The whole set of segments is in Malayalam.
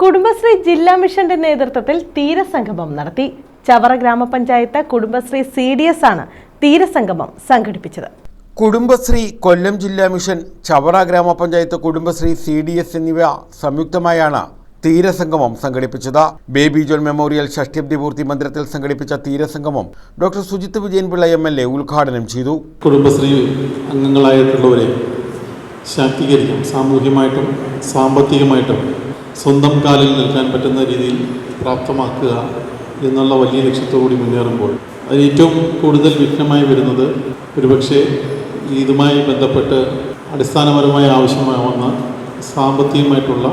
കുടുംബശ്രീ ജില്ലാ മിഷന്റെ നേതൃത്വത്തിൽ തീരസംഗമം നടത്തി. ചവറ ഗ്രാമപഞ്ചായത്ത് കുടുംബശ്രീ സി ഡി എസ് ആണ് തീരസംഗമം സംഘടിപ്പിച്ചത്. കുടുംബശ്രീ കൊല്ലം ജില്ലാ മിഷൻ ചവറ ഗ്രാമപഞ്ചായത്ത് കുടുംബശ്രീ സി ഡി എസ് എന്നിവ സംയുക്തമായാണ് തീരസംഗമം സംഘടിപ്പിച്ചത്. ബേബി ജോൺ മെമ്മോറിയൽ ഷഷ്ടിബ്ദി പൂർത്തി മന്ദിരത്തിൽ സംഘടിപ്പിച്ച തീരസംഗമം doctor Sujith Vijayanpillai M L A ഉദ്ഘാടനം ചെയ്തു. കുടുംബശ്രീ അംഗങ്ങളായിട്ടുള്ളവരെ ശാക്തീകരിക്കും സാമൂഹ്യമായിട്ടും സാമ്പത്തികമായിട്ടും സ്വന്തം കാലിൽ നിൽക്കാൻ പറ്റുന്ന രീതിയിൽ പ്രാപ്തമാക്കുക എന്നുള്ള വലിയ ലക്ഷ്യത്തോടുകൂടി മുന്നേറുമ്പോൾ അതിന് ഏറ്റവും കൂടുതൽ വിഘ്നമായി വരുന്നത് ഒരുപക്ഷെ ഇതുമായി ബന്ധപ്പെട്ട് അടിസ്ഥാനപരമായി ആവശ്യമാവുന്ന സാമ്പത്തികമായിട്ടുള്ള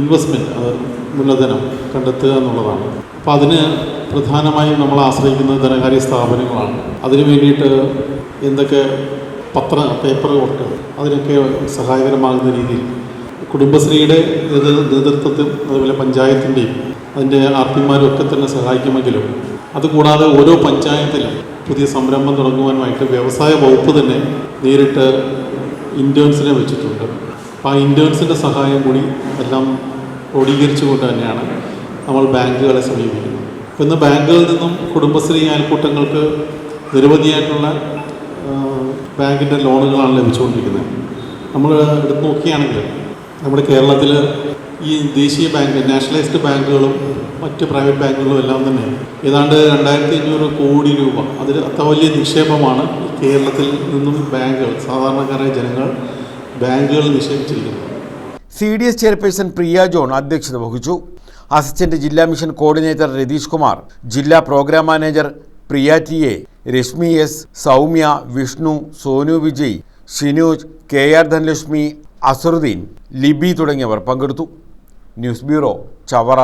ഇൻവെസ്റ്റ്മെന്റ് അത് മൂലധനം കണ്ടെത്തുക എന്നുള്ളതാണ്. അപ്പോൾ അതിന് പ്രധാനമായും നമ്മൾ ആശ്രയിക്കുന്നത് ധനകാര്യ സ്ഥാപനങ്ങളാണ്. അതിനു വേണ്ടിയിട്ട് എന്തൊക്കെ പത്ര പേപ്പർ വർക്ക് അതിനൊക്കെ സഹായകരമാകുന്ന രീതിയിൽ കുടുംബശ്രീയുടെ നേതൃത്വത്തിൽ അതുപോലെ പഞ്ചായത്തിന്റെയും അതിന്റെ ആർ പിമാരും ഒക്കെ തന്നെ സഹായിക്കുമെങ്കിലും അതുകൂടാതെ ഓരോ പഞ്ചായത്തിലും പുതിയ സംരംഭം തുടങ്ങുവാനുമായിട്ട് വ്യവസായ വകുപ്പ് തന്നെ നേരിട്ട് ഇന്റേൺസിനെ വെച്ചിട്ടുണ്ട്. അപ്പോൾ ആ ഇന്റേൺസിന്റെ സഹായം കൂടി എല്ലാം ക്രോഡീകരിച്ചുകൊണ്ട് തന്നെയാണ് നമ്മൾ ബാങ്കുകളെ സമീപിക്കുന്നത്. അപ്പോൾ ഇന്ന് ബാങ്കുകളിൽ നിന്നും കുടുംബശ്രീ അയൽക്കൂട്ടങ്ങൾക്ക് നിരവധിയായിട്ടുള്ള ബാങ്കിന്റെ ലോണുകളാണ് ലഭിച്ചുകൊണ്ടിരിക്കുന്നത്. നമ്മൾ എടുത്ത് നോക്കുകയാണെങ്കിൽ നമ്മുടെ കേരളത്തിൽ ഈ ദേശീയ ബാങ്ക് നാഷണലൈസ്ഡ് ബാങ്കുകളും മറ്റ് പ്രൈവറ്റ് ബാങ്കുകളും എല്ലാം തന്നെ ഏതാണ്ട് രണ്ടായിരത്തി അഞ്ഞൂറ് കോടി രൂപ. അതിൽ അത്ര വലിയ നിക്ഷേപമാണ് കേരളത്തിൽ നിന്നും ബാങ്കുകൾ സാധാരണക്കാരായ ജനങ്ങൾ ബാങ്കുകൾ നിക്ഷേപിച്ചിരിക്കുന്നത്. C D S chairperson Priya John അധ്യക്ഷത വഹിച്ചു. അസിസ്റ്റന്റ് ജില്ലാ മിഷൻ കോർഡിനേറ്റർ രതീഷ് കുമാർ ജില്ലാ programme manager Priya T A Reshmi S Soumya Vishnu Sonu Vijay Shinoj K R Dhanalakshmi Azharuddin Libi തുടങ്ങിയവർ പങ്കെടുത്തു. News bureau Chavara.